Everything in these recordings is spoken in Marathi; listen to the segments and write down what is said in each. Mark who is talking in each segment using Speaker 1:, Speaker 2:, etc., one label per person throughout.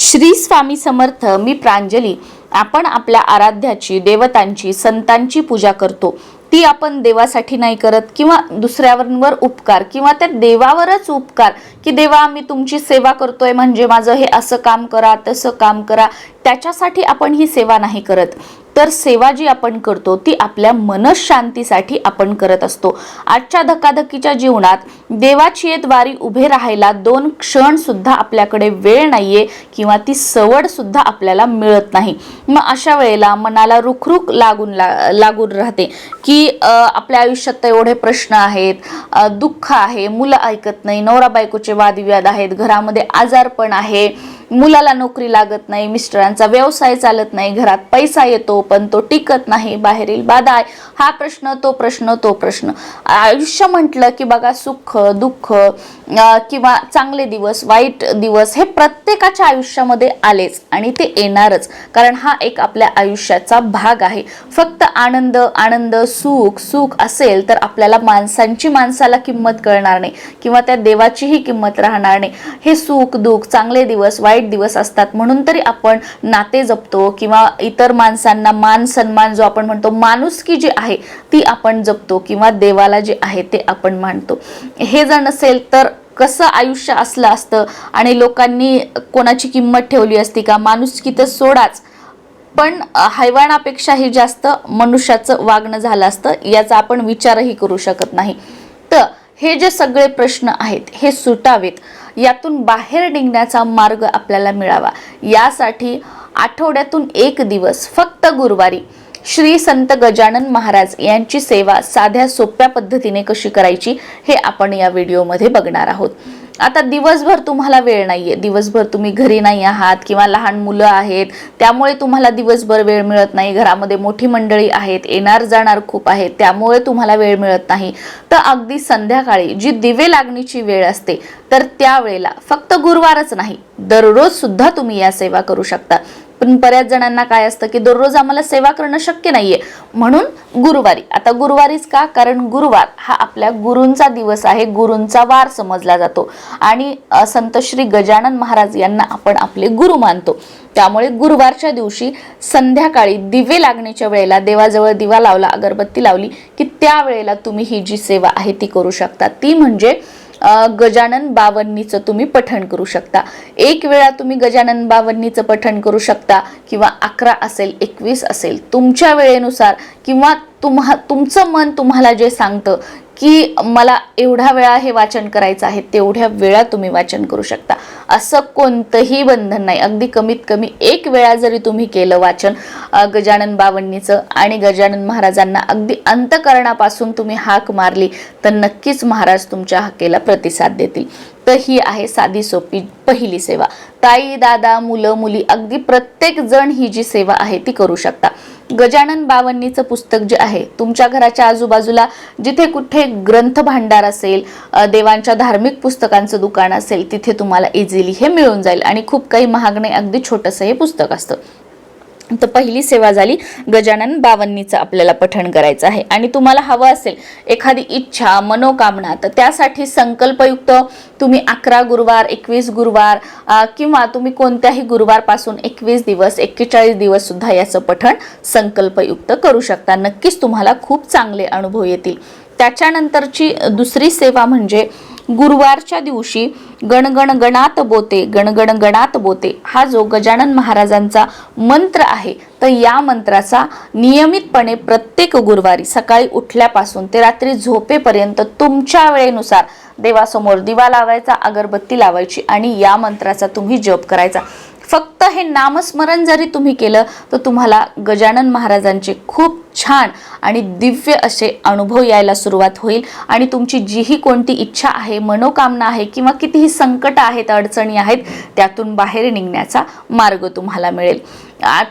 Speaker 1: श्री स्वामी समर्थ मी प्रांजली. आपण आपल्या आराध्याची देवतांची संतांची पूजा करतो. ती आपण देवासाठी नाही करत किंवा दुसऱ्यावर उपकार किंवा त्या देवावरच उपकार की देवा आम्ही तुमची सेवा करतोय म्हणजे माझं हे असं काम करा तसं काम करा. त्याच्यासाठी आपण ही सेवा नाही करत. तर सेवा जी आपण करतो ती आपल्या मनशांतीसाठी आपण करत असतो. आजच्या धकाधकीच्या जीवनात देवाची द्वारी उभे राहायला दोन क्षण सुद्धा आपल्याकडे वेळ नाहीये किंवा ती सवड सुद्धा आपल्याला मिळत नाही. मग अशा वेळेला मनाला रुखरुख लागून ला लागून राहते की आपल्या आयुष्यात तर एवढे प्रश्न आहेत दुःख आहे मुलं ऐकत नाही नवरा बायकोचे वादविवाद आहेत घरामध्ये आजारपण आहे मुलाला नोकरी लागत नाही मिस्टरांचा व्यवसाय चालत नाही घरात पैसा येतो पण तो टिकत नाही बाहेरील बाधा आहे. हा प्रश्न तो प्रश्न तो प्रश्न. आयुष्य म्हटलं की बघा सुख दुःख किंवा चांगले दिवस वाईट दिवस हे प्रत्येकाच्या आयुष्यामध्ये आलेच आणि ते येणारच. कारण हा एक आपल्या आयुष्याचा भाग आहे. फक्त आनंद आनंद सुख सुख असेल तर आपल्याला माणसांची माणसाला किंमत कळणार नाही किंवा त्या देवाचीही किंमत राहणार नाही. हे सुख दुःख चांगले दिवस वाईट दिवस असतात. म्हणून तरी आपण नाते जपतो किंवा इतर माणसांना मान सन्मान जो आपण म्हणतो माणुसकी जी आहे ती आपण जपतो किंवा देवाला जे आहे ते आपण मानतो. हे जर नसेल तर कसं आयुष्य असलं असतं आणि लोकांनी कोणाची किंमत ठेवली असती का माणुसकी तर सोडाच. पण अ, हैवानापेक्षाही जास्त मनुष्याचं वागणं झालं असतं याचा आपण विचारही करू शकत नाही. तर हे जे सगळे प्रश्न आहेत हे सुटावेत. यातून बाहेर निघण्याचा मार्ग आपल्याला मिळावा. यासाठी आठवड्यातून एक दिवस फक्त गुरुवारी श्री संत गजानन महाराज यांची सेवा साध्या सोप्या पद्धतीने कशी करायची हे आपण या व्हिडिओमध्ये बघणार आहोत. आता दिवसभर तुम्हाला वेळ नाहीये. दिवसभर तुम्ही घरी नाही आहात किंवा लहान मुलं आहेत त्यामुळे तुम्हाला दिवसभर वेळ मिळत नाही. घरामध्ये मोठी मंडळी आहेत येणार जाणार खूप आहेत त्यामुळे तुम्हाला वेळ मिळत नाही. तर अगदी संध्याकाळी जी दिवे लागणीची वेळ असते तर त्यावेळेला फक्त गुरुवारच नाही दररोज सुद्धा तुम्ही या सेवा करू शकता. पण बऱ्याच जणांना काय असतं की दररोज आम्हाला सेवा करणं शक्य नाहीये. म्हणून गुरुवारी. आता गुरुवारीच का? कारण गुरुवार हा आपल्या गुरूंचा दिवस आहे. गुरूंचा वार समजला जातो. आणि संत श्री गजानन महाराज यांना आपण आपले गुरु मानतो. त्यामुळे गुरुवारच्या दिवशी संध्याकाळी दिवे लागण्याच्या वेळेला देवाजवळ दिवा लावला अगरबत्ती लावली की त्या वेळेला तुम्ही ही जी सेवा आहे ती करू शकता. ती म्हणजे गजानन बावन्नीचं तुम्ही पठण करू शकता. एक वेळा तुम्ही गजानन बावन्नीचं पठण करू शकता किंवा अकरा असेल एकवीस असेल तुमच्या वेळेनुसार किंवा तुम्हा तुमचं मन तुम्हाला जे सांगतं की मला एवढा वेळा हे वाचन करायचं आहे तेवढ्या वेळा तुम्ही वाचन करू शकता. असं कोणतंही बंधन नाही. अगदी कमीत कमी एक वेळा जरी तुम्ही केलं वाचन गजानन बावन्नीचं आणि गजानन महाराजांना अगदी अंतकरणापासून तुम्ही हाक मारली तर नक्कीच महाराज तुमच्या हाकेला प्रतिसाद देतील. तर ही आहे साधी सोपी पहिली सेवा. ताई दादा मुलं मुली अगदी प्रत्येक जण ही जी सेवा आहे ती करू शकता. गजानन बावन्नीचं पुस्तक जे आहे तुमच्या घराच्या आजूबाजूला जिथे कुठे ग्रंथ भांडार असेल देवांच्या धार्मिक पुस्तकांचं दुकान असेल तिथे तुम्हाला इझिली हे मिळून जाईल. आणि खूप काही महाग नाही अगदी छोटंसं हे पुस्तक असतं. तर पहिली सेवा झाली गजानन बावन्नीचं आपल्याला पठण करायचं आहे. आणि तुम्हाला हवं असेल एखादी इच्छा मनोकामना तर त्यासाठी संकल्पयुक्त तुम्ही अकरा गुरुवार एकवीस गुरुवार किंवा तुम्ही कोणत्याही गुरुवारपासून एकवीस दिवस एक्केचाळीस दिवस सुद्धा याचं पठण संकल्पयुक्त करू शकता. नक्कीच तुम्हाला खूप चांगले अनुभव येतील. त्याच्यानंतरची दुसरी सेवा म्हणजे गुरुवारच्या दिवशी गणगण गणात बोते गणगण गणात बोते. हा जो गजानन महाराजांचा मंत्र आहे तर या मंत्राचा नियमितपणे प्रत्येक गुरुवारी सकाळी उठल्यापासून ते रात्री झोपेपर्यंत तुमच्या वेळेनुसार देवासमोर दिवा लावायचा अगरबत्ती लावायची आणि या मंत्राचा तुम्ही जप करायचा. फक्त हे नामस्मरण जरी तुम्ही केलं तर तुम्हाला गजानन महाराजांचे खूप छान आणि दिव्य असे अनुभव यायला सुरुवात होईल. आणि तुमची जीही कोणती इच्छा आहे मनोकामना आहे किंवा कितीही संकट आहेत अडचणी आहेत त्यातून बाहेर निघण्याचा मार्ग तुम्हाला मिळेल.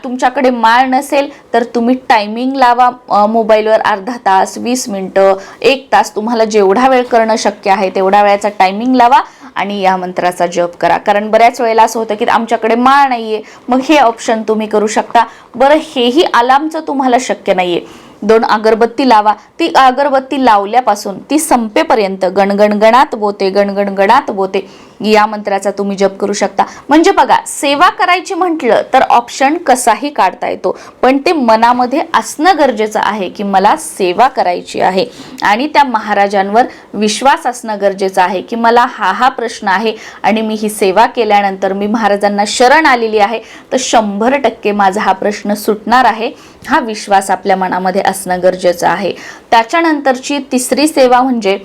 Speaker 1: तुमच्याकडे माळ नसेल तर तुम्ही टायमिंग लावा मोबाईलवर अर्धा तास वीस मिनटं एक तास तुम्हाला जेवढा वेळ करणं शक्य आहे तेवढा वेळाचा टायमिंग लावा. आणि या मंत्राचा जप करा. कारण बऱ्याच वेळेला असं होतं की आमच्याकडे माळ नाहीये मग हे ऑप्शन तुम्ही करू शकता. बरं हेही अलार्मचं तुम्हाला शक्य नाहीये. दोन अगरबत्ती लावा. ती अगरबत्ती लावल्यापासून ती संपेपर्यंत गणगणगणात बोते गणगणगणात बोते. या मंत्राचा तुम्ही जप करू शकता. म्हणजे बघा सेवा करायची म्हटलं तर ऑप्शन कसाही काढता येतो. पण ते मनामध्ये असणं गरजेचं आहे की मला सेवा करायची आहे. आणि त्या महाराजांवर विश्वास असणं गरजेचं आहे की मला हा हा प्रश्न आहे आणि मी ही सेवा केल्यानंतर मी महाराजांना शरण आलेली आहे तर शंभर टक्के माझा हा प्रश्न सुटणार आहे. हा विश्वास आपल्या मनामध्ये असणं गरजेचं आहे. त्याच्यानंतरची तिसरी सेवा म्हणजे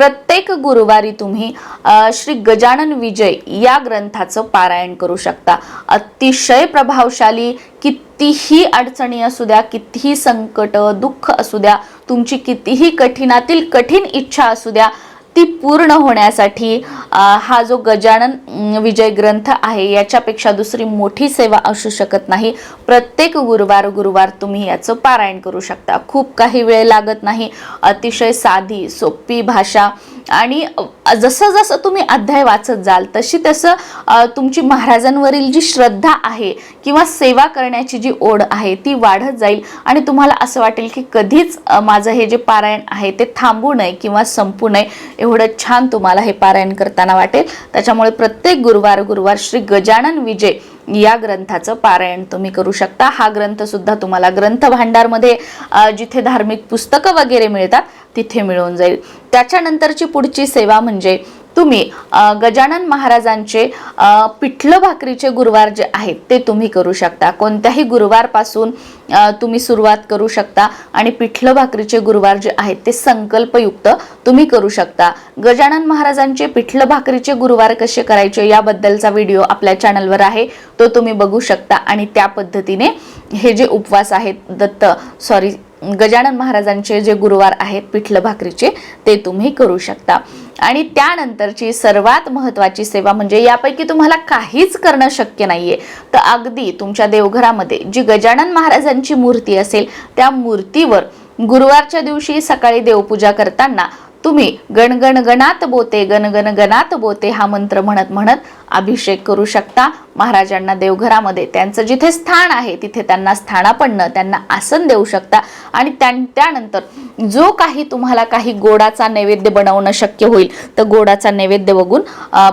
Speaker 1: प्रत्येक गुरुवारी तुम्ही श्री गजानन विजय या ग्रंथाचं पारायण करू शकता. अतिशय प्रभावशाली कितीही अडचणी असू द्या कितीही संकट दुःख असू द्या तुमची कितीही कठीणातील कठीण इच्छा असू द्या ती पूर्ण होण्यासाठी हा जो गजानन विजय ग्रंथ आहे याच्यापेक्षा दुसरी मोठी सेवा असू शकत नाही. प्रत्येक गुरुवार गुरुवार तुम्ही याचं पारायण करू शकता. खूप काही वेळ लागत नाही. अतिशय साधी सोपी भाषा आणि जसं जसं तुम्ही अध्याय वाचत जाल तशी तसं तुमची महाराजांवरील जी श्रद्धा आहे किंवा सेवा करण्याची जी ओढ आहे ती वाढत जाईल. आणि तुम्हाला असं वाटेल की कधीच माझं हे जे पारायण आहे ते थांबू नये किंवा संपू नये एवढं छान तुम्हाला हे पारायण करताना वाटेल. त्याच्यामुळे प्रत्येक गुरुवार गुरुवार श्री गजानन विजय या ग्रंथाचं पारायण तुम्ही करू शकता. हा ग्रंथ सुद्धा तुम्हाला ग्रंथ भांडारमध्ये जिथे धार्मिक पुस्तकं वगैरे मिळतात तिथे मिळून जाईल. त्याच्यानंतरची पुढची सेवा म्हणजे तुम्ही गजानन महाराजांचे पिठलं भाकरीचे गुरुवार जे आहेत ते तुम्ही करू शकता. कोणत्याही गुरुवारपासून तुम्ही सुरुवात करू शकता आणि पिठलं भाकरीचे गुरुवार जे आहेत ते संकल्पयुक्त तुम्ही करू शकता. गजानन महाराजांचे पिठलं भाकरीचे गुरुवार कसे करायचे याबद्दलचा व्हिडिओ आपल्या चॅनलवर आहे. तो तुम्ही बघू शकता आणि त्या पद्धतीने हे जे उपवास आहेत दत्त सॉरी गजानन महाराजांचे जे गुरुवार आहेत पिठलं भाकरीचे ते तुम्ही करू शकता. आणि त्यानंतरची सर्वात महत्त्वाची सेवा म्हणजे यापैकी तुम्हाला काहीच करणं शक्य नाहीये. तर अगदी तुमच्या देवघरामध्ये जी गजानन महाराजांची मूर्ती असेल त्या मूर्तीवर गुरुवारच्या दिवशी सकाळी देवपूजा करताना तुम्ही गणगणगणात बोते गणगणगणात बोते हा मंत्र म्हणत म्हणत अभिषेक करू शकता. महाराजांना देवघरामध्ये त्यांचं जिथे स्थान आहे तिथे त्यांना स्थानापन्न त्यांना आसन देऊ शकता. आणि त्यां- त्यानंतर जो काही तुम्हाला काही गोडाचा नैवेद्य बनवणं शक्य होईल तर गोडाचा नैवेद्य बघून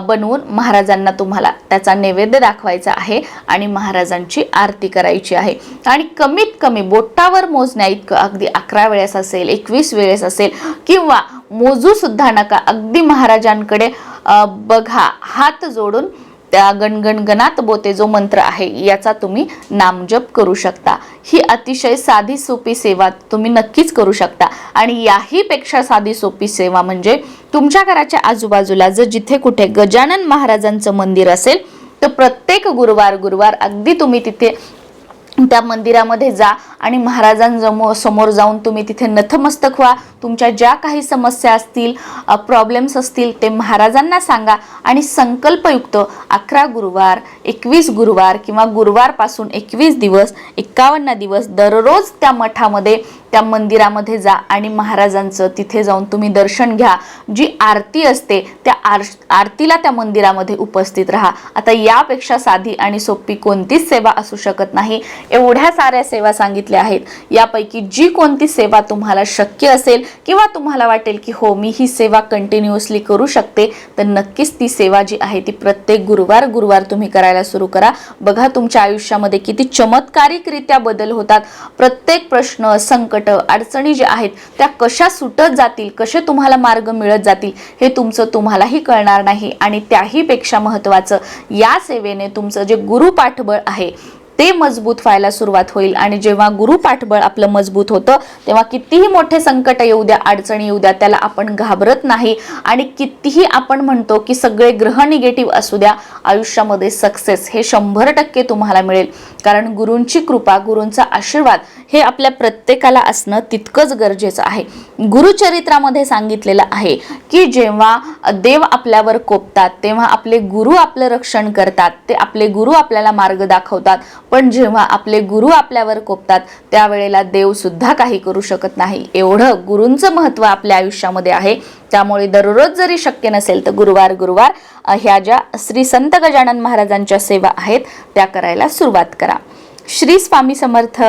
Speaker 1: बनवून महाराजांना तुम्हाला त्याचा नैवेद्य दाखवायचा आहे आणि महाराजांची आरती करायची आहे. आणि कमीत कमी बोटावर मोजण्या इतकं अगदी अकरा वेळेस असेल एकवीस वेळेस असेल किंवा मोजू सुद्धा नका. अगदी महाराजांकडे बघा हात जोडून त्या गणगणगणात बोते जो मंत्र आहे याचा तुम्ही नामजप करू शकता. ही अतिशय साधी सोपी सेवा तुम्ही नक्कीच करू शकता. आणि याही पेक्षा साधी सोपी सेवा म्हणजे तुमच्या घराच्या आजूबाजूला जर जिथे कुठे गजानन महाराजांचं मंदिर असेल तर प्रत्येक गुरुवार गुरुवार अगदी तुम्ही तिथे त्या मंदिरामध्ये जा आणि महाराजांजमो समोर जाऊन तुम्ही तिथे नतमस्तक व्हा. तुमच्या ज्या काही समस्या असतील प्रॉब्लेम्स असतील ते महाराजांना सांगा. आणि संकल्पयुक्त अकरा गुरुवार एकवीस गुरुवार किंवा गुरुवारपासून एकवीस दिवस एक्कावन्न दिवस दररोज त्या मठामध्ये त्या मंदिरामध्ये जा आणि महाराजांचं तिथे जाऊन तुम्ही दर्शन घ्या. जी आरती असते त्या आर आरतीला त्या मंदिरामध्ये उपस्थित राहा. आता यापेक्षा साधी आणि सोपी कोणतीच सेवा असू शकत नाही. एवढ्या साऱ्या सेवा सांगितल्या आहेत. यापैकी जी कोणती सेवा तुम्हाला शक्य असेल किंवा तुम्हाला वाटेल की हो मी ही सेवा कंटिन्युअसली करू शकते तर नक्कीच ती सेवा जी आहे ती प्रत्येक गुरुवार गुरुवार तुम्ही करायला सुरू करा. बघा तुमच्या आयुष्यामध्ये किती चमत्कारिकरित्या बदल होतात. प्रत्येक प्रश्न संकट अडचणी ज्या आहेत त्या कशा सुटत जातील कसे तुम्हाला मार्ग मिळत जातील हे तुमचं तुम्हालाही कळणार नाही. आणि त्याहीपेक्षा महत्त्वाचं या सेवेने तुमचं जे गुरु पाठबळ आहे ते मजबूत व्हायला सुरुवात होईल. आणि जेव्हा गुरु पाठबळ आपलं मजबूत होतं तेव्हा कितीही मोठे संकट येऊ द्या अडचणी येऊ द्या त्याला आपण घाबरत नाही. आणि कितीही आपण म्हणतो की सगळे ग्रह निगेटिव्ह असू द्या आयुष्यामध्ये सक्सेस हे शंभर टक्के तुम्हाला मिळेल. कारण गुरूंची कृपा गुरूंचा आशीर्वाद हे आपल्या प्रत्येकाला असणं तितकंच गरजेचं आहे. गुरुचरित्रामध्ये सांगितलेलं आहे की जेव्हा देव आपल्यावर कोपतात तेव्हा आपले गुरु आपलं रक्षण करतात ते आपले गुरु आपल्याला मार्ग दाखवतात. पण जेव्हा आपले गुरु आपल्यावर कोपतात त्यावेळेला देवसुद्धा काही करू शकत नाही. एवढं गुरूंचं महत्त्व आपल्या आयुष्यामध्ये आहे. त्यामुळे दररोज जरी शक्य नसेल तर गुरुवार गुरुवार ह्या ज्या श्री संत गजानन महाराजांच्या सेवा आहेत त्या करायला सुरुवात करा. श्री स्वामी समर्थ.